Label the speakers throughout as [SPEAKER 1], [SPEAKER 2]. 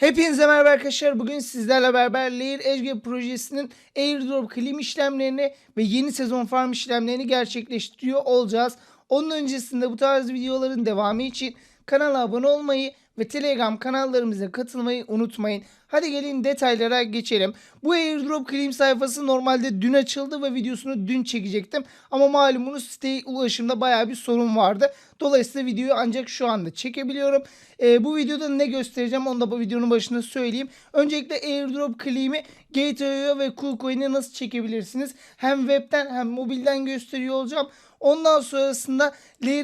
[SPEAKER 1] Hepinize merhaba arkadaşlar. Bugün sizlerle beraber Layer Edge projesinin airdrop claim işlemlerini ve yeni sezon farm işlemlerini gerçekleştiriyor olacağız. Onun öncesinde bu tarz videoların devamı için kanala abone olmayı ve Telegram kanallarımıza katılmayı unutmayın. Hadi gelin detaylara geçelim. Bu airdrop claim sayfası normalde dün açıldı ve videosunu dün çekecektim. Ama malumunuz siteye ulaşımda baya bir sorun vardı. Dolayısıyla videoyu ancak şu anda çekebiliyorum. Ee, bu videoda ne göstereceğim onu da bu videonun başında söyleyeyim. Öncelikle airdrop claim'i Gateway ve KuCoin'e nasıl çekebilirsiniz? Hem webten hem mobilden gösteriyor olacağım. Ondan sonrasında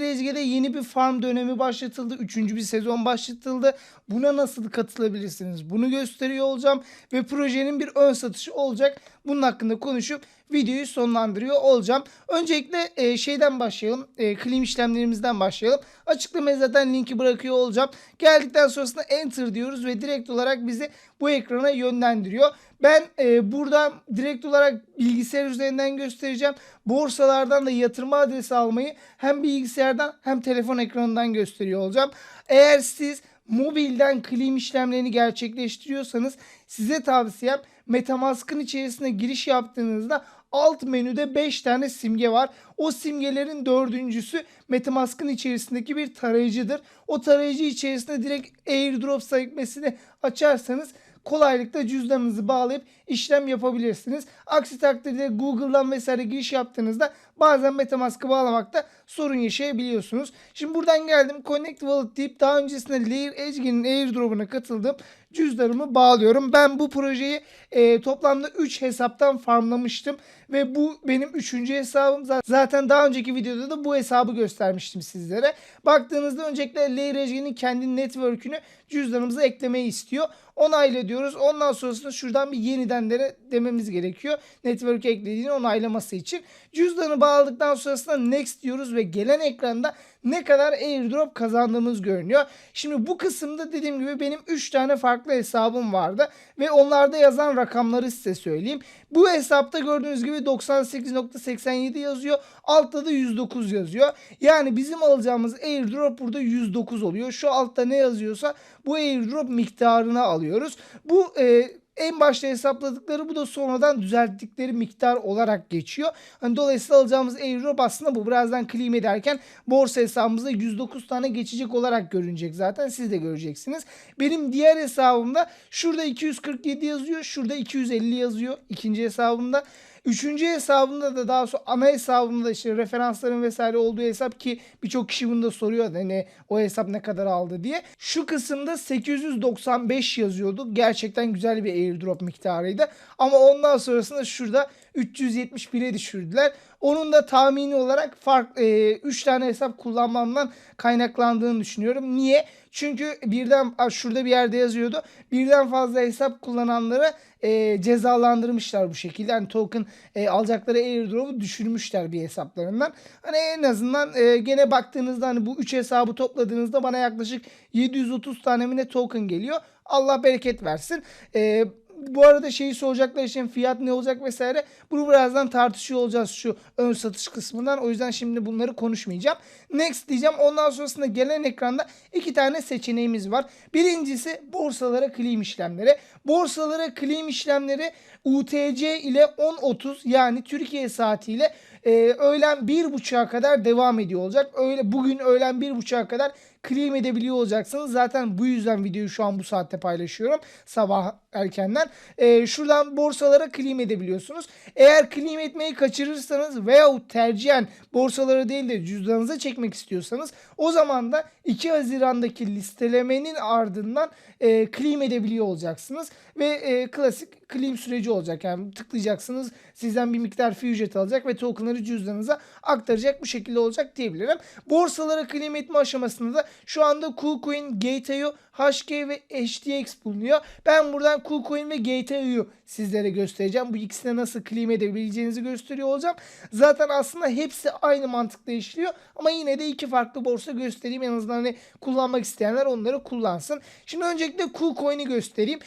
[SPEAKER 1] Ezge'de yeni bir farm dönemi başlatıldı. Üçüncü bir sezon başlatıldı. Buna nasıl katılabilirsiniz? Bunu gösteriyor olacağım. Ve projenin bir ön satışı olacak. Bunun hakkında konuşup videoyu sonlandırıyor olacağım. Öncelikle e, şeyden başlayalım. E, claim işlemlerimizden başlayalım. Açıklamaya zaten linki bırakıyor olacağım. Geldikten sonrasında enter diyoruz ve direkt olarak bizi bu ekrana yönlendiriyor. Ben e, buradan direkt olarak bilgisayar üzerinden göstereceğim. Borsalardan da yatırım adresi almayı hem bilgisayardan hem telefon ekranından gösteriyor olacağım. Eğer siz mobilden claim işlemlerini gerçekleştiriyorsanız size tavsiyem Metamask'ın içerisine giriş yaptığınızda alt menüde 5 tane simge var. O simgelerin dördüncüsü Metamask'ın içerisindeki bir tarayıcıdır. O tarayıcı içerisinde direkt airdrop sekmesini açarsanız kolaylıkla cüzdanınızı bağlayıp işlem yapabilirsiniz. Aksi takdirde Google'dan vesaire giriş yaptığınızda bazen Metamask'ı bağlamakta sorun yaşayabiliyorsunuz. Şimdi buradan geldim Connect Wallet deyip daha öncesinde Layer Edge'nin airdrop'una katıldım. Cüzdanımı bağlıyorum. Ben bu projeyi e, toplamda 3 hesaptan farmlamıştım. Ve bu benim 3. hesabım. Zaten daha önceki videoda da bu hesabı göstermiştim sizlere. Baktığınızda öncelikle Layer Edge'nin kendi network'ünü cüzdanımıza eklemeyi istiyor. Onayla diyoruz. Ondan sonrasında şuradan bir yeniden de dememiz gerekiyor. Network eklediğini onaylaması için. Cüzdanı bağladıktan sonrasında next diyoruz ve gelen ekranda ne kadar airdrop kazandığımız görünüyor. Şimdi bu kısımda dediğim gibi benim 3 tane farklı hesabım vardı ve onlarda yazan rakamları size söyleyeyim. Bu hesapta gördüğünüz gibi 98.87 yazıyor. Altta da 109 yazıyor. Yani bizim alacağımız airdrop burada 109 oluyor. Şu altta ne yazıyorsa bu airdrop miktarını alıyoruz. Bu e, en başta hesapladıkları bu da sonradan düzelttikleri miktar olarak geçiyor. Hani dolayısıyla alacağımız airdrop aslında bu. Birazdan claim ederken borsa hesabımızda 109 tane geçecek olarak görünecek zaten. Siz de göreceksiniz. Benim diğer hesabımda şurada 247 yazıyor. Şurada 250 yazıyor. ikinci hesabımda. Üçüncü hesabımda da daha sonra ana hesabımda işte referansların vesaire olduğu hesap ki birçok kişi bunu da soruyor hani o hesap ne kadar aldı diye. Şu kısımda 895 yazıyordu. Gerçekten güzel bir airdrop miktarıydı. Ama ondan sonrasında şurada 371'e düşürdüler. Onun da tahmini olarak fark 3 e, tane hesap kullanmamdan kaynaklandığını düşünüyorum. Niye? Çünkü birden şurada bir yerde yazıyordu. Birden fazla hesap kullananlara e, cezalandırmışlar bu şekilde. Yani token e, alacakları airdrop'u düşürmüşler bir hesaplarından. Hani en azından e, gene baktığınızda hani bu 3 hesabı topladığınızda bana yaklaşık 730 tane mi token geliyor. Allah bereket versin. Eee bu arada şeyi soracaklar için fiyat ne olacak vesaire. Bunu birazdan tartışıyor olacağız şu ön satış kısmından. O yüzden şimdi bunları konuşmayacağım. Next diyeceğim. Ondan sonrasında gelen ekranda iki tane seçeneğimiz var. Birincisi borsalara claim işlemleri. Borsalara claim işlemleri UTC ile 10.30 yani Türkiye saatiyle e, öğlen 1.30'a kadar devam ediyor olacak. Öyle bugün öğlen 1.30'a kadar claim edebiliyor olacaksınız. Zaten bu yüzden videoyu şu an bu saatte paylaşıyorum. Sabah erkenden. E, şuradan borsalara claim edebiliyorsunuz. Eğer claim etmeyi kaçırırsanız veyahut tercihen borsalara değil de cüzdanınıza çekmek istiyorsanız o zaman da 2 Haziran'daki listelemenin ardından e, claim edebiliyor olacaksınız. Ve e, klasik claim süreci olacak. Yani tıklayacaksınız sizden bir miktar fee ücret alacak ve tokenları cüzdanınıza aktaracak bu şekilde olacak diyebilirim. Borsalara claim etme aşamasında da şu anda KuCoin, Gate.io, HK ve HTX bulunuyor. Ben buradan KuCoin ve Gate.io'yu sizlere göstereceğim. Bu ikisine nasıl claim edebileceğinizi gösteriyor olacağım. Zaten aslında hepsi aynı mantıkla işliyor ama yine de iki farklı borsa göstereyim. En azından hani kullanmak isteyenler onları kullansın. Şimdi öncelikle KuCoin'i göstereyim.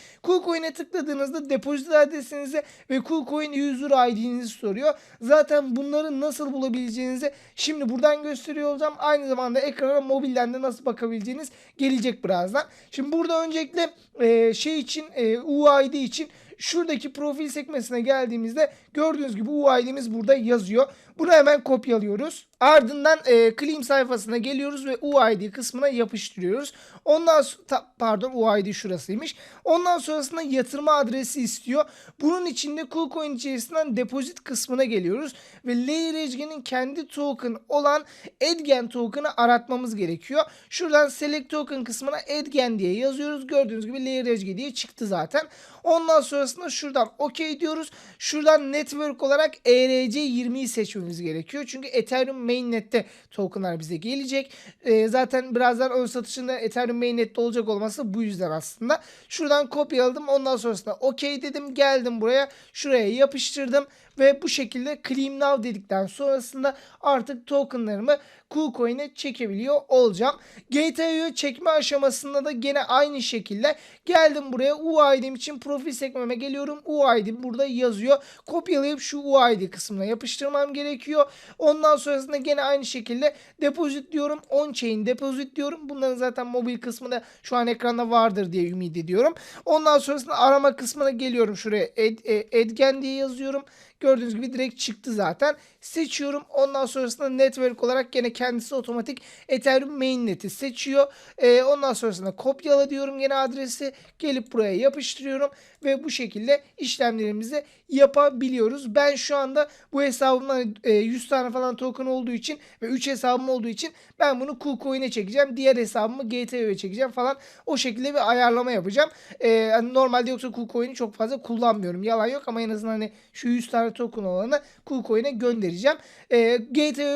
[SPEAKER 1] KuCoin'e tıkladığınızda depozit adresinizi ve KuCoin user ID'nizi soruyor. Zaten bunları nasıl bulabileceğinizi şimdi buradan gösteriyor olacağım. Aynı zamanda ekrana mobilden de nasıl bakabileceğiniz gelecek birazdan. Şimdi burada öncelikle e, şey için e, UID için şuradaki profil sekmesine geldiğimizde gördüğünüz gibi UID'miz burada yazıyor. Bunu hemen kopyalıyoruz. Ardından e, claim sayfasına geliyoruz ve UID kısmına yapıştırıyoruz. Ondan ta- pardon UID şurasıymış. Ondan sonrasında yatırma adresi istiyor. Bunun içinde KuCoin içerisinden depozit kısmına geliyoruz ve Layer Edge'nin kendi token olan Edgen token'ı aratmamız gerekiyor. Şuradan select token kısmına Edgen diye yazıyoruz. Gördüğünüz gibi Layer Edge diye çıktı zaten. Ondan sonrasında şuradan OK diyoruz. Şuradan network olarak E ERC20'yi seçmemiz gerekiyor. Çünkü Ethereum mainnet'te tokenlar bize gelecek. Ee, zaten birazdan ön satışında Ethereum mainnet'te olacak olması bu yüzden aslında. Şuradan kopyaladım. Ondan sonrasında OK dedim. Geldim buraya. Şuraya yapıştırdım. Ve bu şekilde claim now dedikten sonrasında artık tokenlarımı KuCoin'e çekebiliyor olacağım. GTA'yı çekme aşamasında da gene aynı şekilde geldim buraya UID'm için profil sekmeme geliyorum. UID'm burada yazıyor. Kopyalayıp şu UID kısmına yapıştırmam gerekiyor. Ondan sonrasında gene aynı şekilde deposit diyorum. On chain deposit diyorum. Bunların zaten mobil kısmı da şu an ekranda vardır diye ümit ediyorum. Ondan sonrasında arama kısmına geliyorum. Şuraya ed, e, Edgen diye yazıyorum. Gördüğünüz gibi direkt çıktı zaten. Seçiyorum. Ondan sonrasında network olarak gene kendisi otomatik Ethereum mainnet'i seçiyor. Ee, ondan sonrasında kopyala diyorum yine adresi. Gelip buraya yapıştırıyorum ve bu şekilde işlemlerimizi yapabiliyoruz. Ben şu anda bu hesabımdan e, 100 tane falan token olduğu için ve 3 hesabım olduğu için ben bunu KuCoin'e çekeceğim. Diğer hesabımı GTO'ya çekeceğim falan. O şekilde bir ayarlama yapacağım. Ee, hani normalde yoksa KuCoin'i çok fazla kullanmıyorum. Yalan yok ama en azından hani şu 100 tane token olanı KuCoin'e göndereceğim. Ee,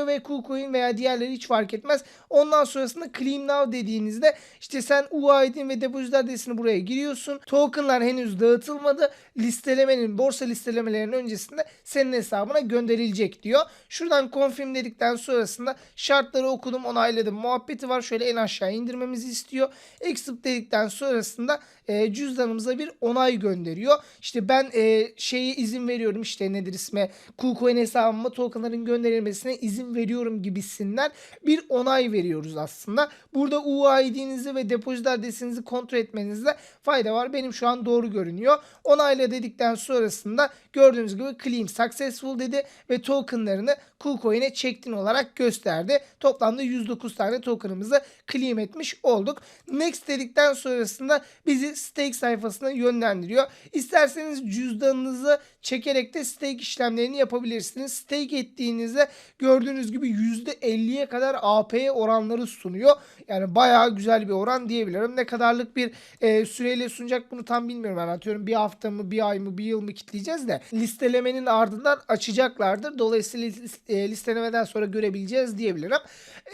[SPEAKER 1] ve KuCoin veya diğerleri hiç fark etmez. Ondan sonrasında Claim Now dediğinizde işte sen UID'in ve depozit adresini buraya giriyorsun. Tokenlar henüz dağıtılmadı. Listelemenin, borsa listelemelerinin öncesinde senin hesabına gönderilecek diyor. Şuradan confirm dedikten sonrasında şartları okudum, onayladım. Muhabbeti var. Şöyle en aşağı indirmemizi istiyor. Accept dedikten sonrasında e, cüzdanımıza bir onay gönderiyor. İşte ben e, şeyi izin veriyorum işte nedir ismi KuCoin hesabıma tokenların gönderilmesine izin veriyorum gibisinden bir onay veriyoruz aslında. Burada UID'nizi ve depozit adresinizi kontrol etmenizde fayda var. Benim şu an doğru görünüyor. Onayla dedikten sonrasında gördüğünüz gibi claim successful dedi ve tokenlarını KuCoin'e çektin olarak gösterdi. Toplamda 109 tane tokenımızı claim etmiş olduk. Next dedikten sonrasında bizi stake sayfasına yönlendiriyor. İsterseniz cüzdanınızı çekerek de stake işlemlerini yapabilirsiniz. Stake ettiğinizde gördüğünüz gibi %50'ye kadar AP'ye oranları sunuyor. Yani bayağı güzel bir oran diyebilirim. Ne kadarlık bir e, süreyle sunacak bunu tam bilmiyorum. Ben atıyorum bir hafta mı, bir ay mı, bir yıl mı kitleyeceğiz de listelemenin ardından açacaklardır. Dolayısıyla e, listelemeden sonra görebileceğiz diyebilirim.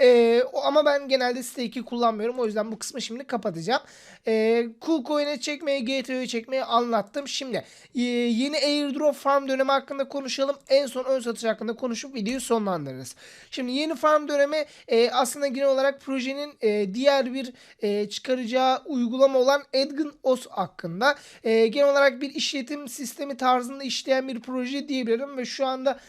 [SPEAKER 1] E, ama ben genelde stake'i kullanmıyorum. O yüzden bu kısmı şimdi kapatacağım. E, KuCoin'e çekmeyi, GTO'ya çekmeyi anlattım. Şimdi e, yeni airdrop farm dönemi hakkında konuşalım. En son ön satış hakkında konuşup videoyu sonlandırırız. Şimdi yeni farm dönemi e, aslında genel olarak projenin e, diğer bir çıkaracağı uygulama olan Edgin OS hakkında. Genel olarak bir işletim sistemi tarzında işleyen bir proje diyebilirim ve şu anda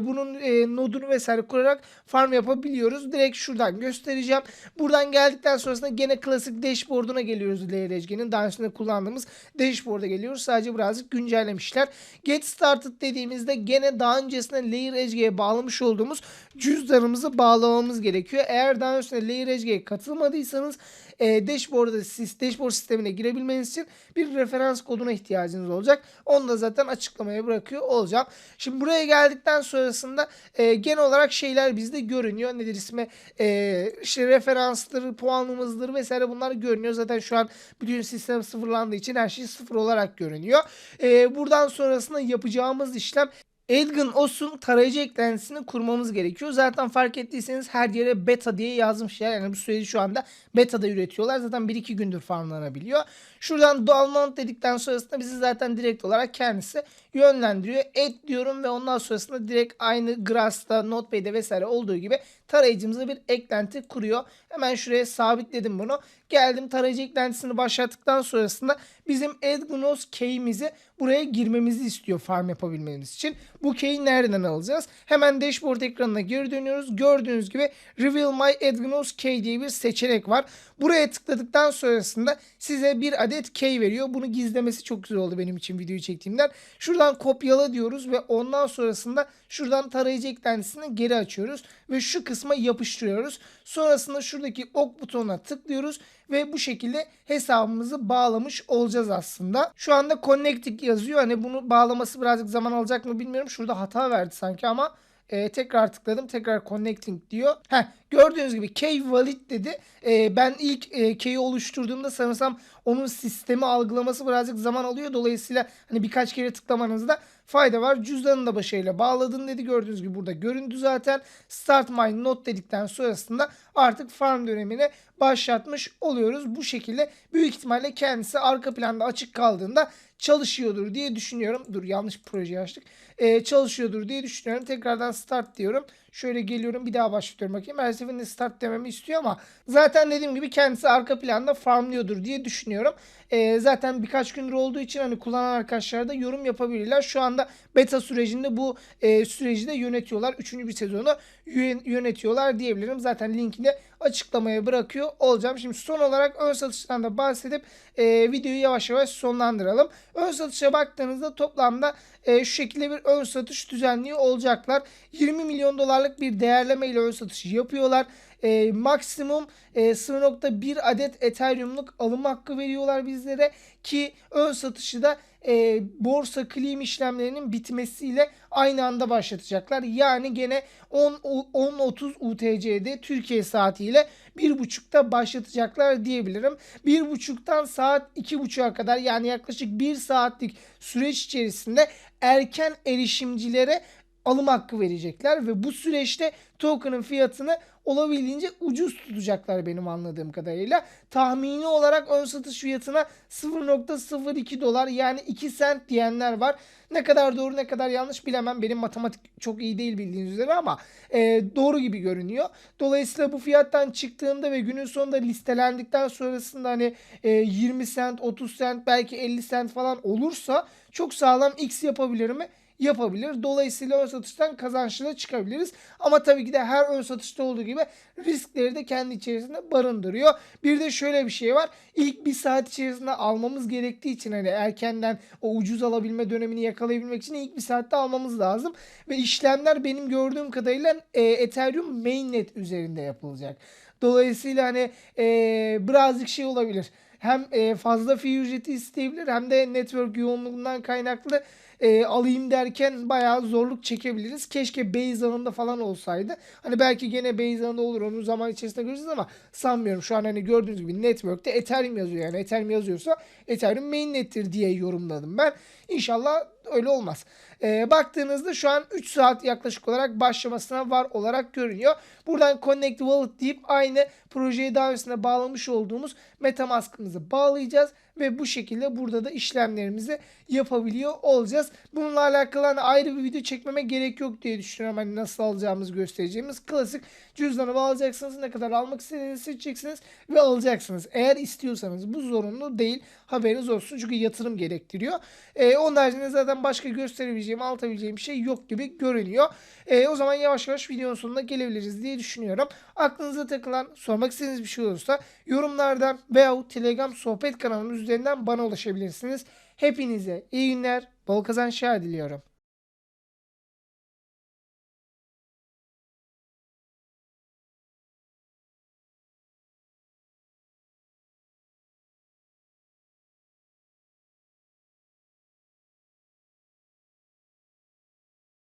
[SPEAKER 1] bunun nodunu vesaire kurarak farm yapabiliyoruz. Direkt şuradan göstereceğim. Buradan geldikten sonrasında gene klasik dashboard'una geliyoruz LRG'nin. Daha öncesinde kullandığımız dashboard'a geliyoruz. Sadece birazcık güncellemişler. Get started dediğimizde gene daha öncesinde Layer Edge'ye bağlamış olduğumuz cüzdanımızı bağlamamız gerekiyor. Eğer daha öncesinde Layer Edge'ye katılmadıysanız e, dashboard'da siz dashboard sistemine girebilmeniz için bir referans koduna ihtiyacınız olacak. Onu da zaten açıklamaya bırakıyor olacağım. Şimdi buraya geldikten sonrasında e, genel olarak şeyler bizde görünüyor. Nedir ismi? E, işte referansları, puanımızdır vesaire bunlar görünüyor. Zaten şu an bütün sistem sıfırlandığı için her şey sıfır olarak görünüyor. E, buradan sonrasında yapacağımız işlem Edgin Os'un tarayıcı eklentisini kurmamız gerekiyor. Zaten fark ettiyseniz her yere beta diye yazmışlar. Yani bu süreci şu anda beta'da üretiyorlar. Zaten 1-2 gündür farmlanabiliyor. Şuradan download dedikten sonrasında bizi zaten direkt olarak kendisi yönlendiriyor. Et diyorum ve ondan sonrasında direkt aynı Grass'ta, Notepade'de vesaire olduğu gibi tarayıcımıza bir eklenti kuruyor. Hemen şuraya sabitledim bunu. Geldim tarayıcı eklentisini başlattıktan sonrasında bizim AdGnos key'imizi buraya girmemizi istiyor farm yapabilmemiz için. Bu key'i nereden alacağız? Hemen dashboard ekranına geri dönüyoruz. Gördüğünüz gibi Reveal My AdGnos Key diye bir seçenek var. Buraya tıkladıktan sonrasında size bir adet key veriyor. Bunu gizlemesi çok güzel oldu benim için videoyu çektiğimden. Şuradan kopyala diyoruz ve ondan sonrasında şuradan tarayıcı eklentisini geri açıyoruz ve şu kısma yapıştırıyoruz. Sonrasında şuradaki ok butonuna tıklıyoruz ve bu şekilde hesabımızı bağlamış olacağız aslında. Şu anda connecting yazıyor. Hani bunu bağlaması birazcık zaman alacak mı bilmiyorum. Şurada hata verdi sanki ama e, tekrar tıkladım. Tekrar connecting diyor. Heh, gördüğünüz gibi key valid dedi. E, ben ilk e, key'i oluşturduğumda sanırsam onun sistemi algılaması birazcık zaman alıyor. Dolayısıyla hani birkaç kere tıklamanızda fayda var. Cüzdanını da başarıyla bağladın dedi. Gördüğünüz gibi burada göründü zaten. Start my note dedikten sonrasında artık farm dönemine başlatmış oluyoruz. Bu şekilde büyük ihtimalle kendisi arka planda açık kaldığında çalışıyordur diye düşünüyorum. Dur yanlış proje açtık. Ee, çalışıyordur diye düşünüyorum. Tekrardan start diyorum. Şöyle geliyorum bir daha başlatıyorum bakayım. Her seferinde start dememi istiyor ama zaten dediğim gibi kendisi arka planda farmlıyordur diye düşünüyorum. Ee, zaten birkaç gündür olduğu için hani kullanan arkadaşlar da yorum yapabilirler. Şu anda beta sürecinde bu e, süreci de yönetiyorlar. Üçüncü bir sezonu yönetiyorlar diyebilirim. Zaten linkini açıklamaya bırakıyor olacağım. Şimdi son olarak ön satıştan da bahsedip e, videoyu yavaş yavaş sonlandıralım. Ön satışa baktığınızda toplamda e, şu şekilde bir ön satış düzenliyor olacaklar. 20 milyon dolarlık bir değerleme ile ön satışı yapıyorlar. E, maksimum e, 0.1 adet Ethereum'luk alım hakkı veriyorlar bizlere ki ön satışı da e, borsa claim işlemlerinin bitmesiyle aynı anda başlatacaklar. Yani gene 10-30 UTC'de Türkiye saatiyle 1.30'da başlatacaklar diyebilirim. 1.30'dan saat 2.30'a kadar yani yaklaşık 1 saatlik süreç içerisinde erken erişimcilere alım hakkı verecekler ve bu süreçte token'ın fiyatını olabildiğince ucuz tutacaklar benim anladığım kadarıyla. Tahmini olarak ön satış fiyatına 0.02 dolar yani 2 sent diyenler var. Ne kadar doğru ne kadar yanlış bilemem. Benim matematik çok iyi değil bildiğiniz üzere ama e, doğru gibi görünüyor. Dolayısıyla bu fiyattan çıktığında ve günün sonunda listelendikten sonrasında hani e, 20 sent, 30 sent belki 50 sent falan olursa çok sağlam X yapabilir mi? Yapabilir. Dolayısıyla ön satıştan kazançlı çıkabiliriz. Ama tabii ki de her ön satışta olduğu gibi riskleri de kendi içerisinde barındırıyor. Bir de şöyle bir şey var. İlk bir saat içerisinde almamız gerektiği için hani erkenden o ucuz alabilme dönemini yakalayabilmek için ilk bir saatte almamız lazım. Ve işlemler benim gördüğüm kadarıyla e, Ethereum mainnet üzerinde yapılacak. Dolayısıyla hani e, birazcık şey olabilir. Hem e, fazla fee ücreti isteyebilir hem de network yoğunluğundan kaynaklı e, alayım derken bayağı zorluk çekebiliriz. Keşke base alanında falan olsaydı. Hani belki gene base alanında olur onu zaman içerisinde göreceğiz ama sanmıyorum. Şu an hani gördüğünüz gibi network'te Ethereum yazıyor. Yani Ethereum yazıyorsa Ethereum mainnet'tir diye yorumladım ben. İnşallah öyle olmaz. E, baktığınızda şu an 3 saat yaklaşık olarak başlamasına var olarak görünüyor. Buradan Connect Wallet deyip aynı projeye daha öncesinde bağlamış olduğumuz Metamask'ımızı bağlayacağız ve bu şekilde burada da işlemlerimizi yapabiliyor olacağız. Bununla alakalı hani ayrı bir video çekmeme gerek yok diye düşünüyorum. Hani nasıl alacağımızı göstereceğimiz klasik cüzdanı bağlayacaksınız. Ne kadar almak istediğinizi seçeceksiniz ve alacaksınız. Eğer istiyorsanız bu zorunlu değil. Haberiniz olsun çünkü yatırım gerektiriyor. Ee, onun haricinde zaten başka gösterebileceğim, anlatabileceğim bir şey yok gibi görünüyor. Ee, o zaman yavaş yavaş videonun sonuna gelebiliriz diye düşünüyorum. Aklınıza takılan, sormak istediğiniz bir şey olursa yorumlardan veya Telegram sohbet kanalımız üzerinden bana ulaşabilirsiniz. Hepinize iyi günler, bol kazançlar diliyorum.